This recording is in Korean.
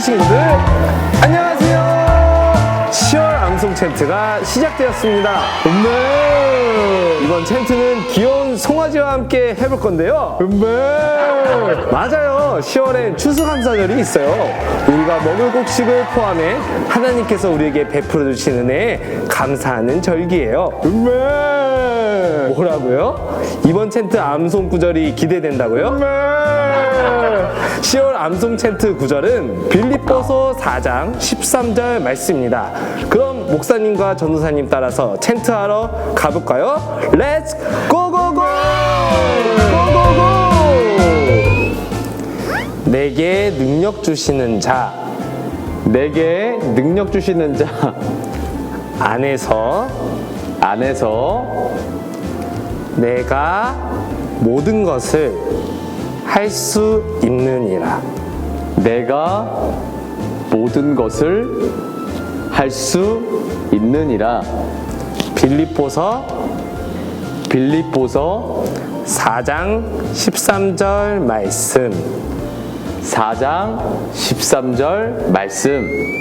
친구들 안녕하세요 10월 암송 챈트가 시작되었습니다 네. 이번 챈트는 귀여운 송아지와 함께 해볼 건데요 네. 맞아요 10월엔 추수감사절이 있어요 우리가 먹을 곡식을 포함해 하나님께서 우리에게 베풀어 주신 은혜에 감사하는 절기예요 네. 뭐라고요? 이번 챈트 암송 구절이 기대된다고요? 10월 암송 챈트 구절은 빌립보서 4장 13절 말씀입니다. 그럼 목사님과 전도사님 따라서 챈트하러 가볼까요? 렛츠 고고고! 고고고! 내게 능력 주시는 자 내게 능력 주시는 자 안에서 안에서 내가 모든 것을 할 수 있느니라. 내가 모든 것을 할 수 있느니라. 빌립보서 빌립보서 4장 13절 말씀. 4장 13절 말씀.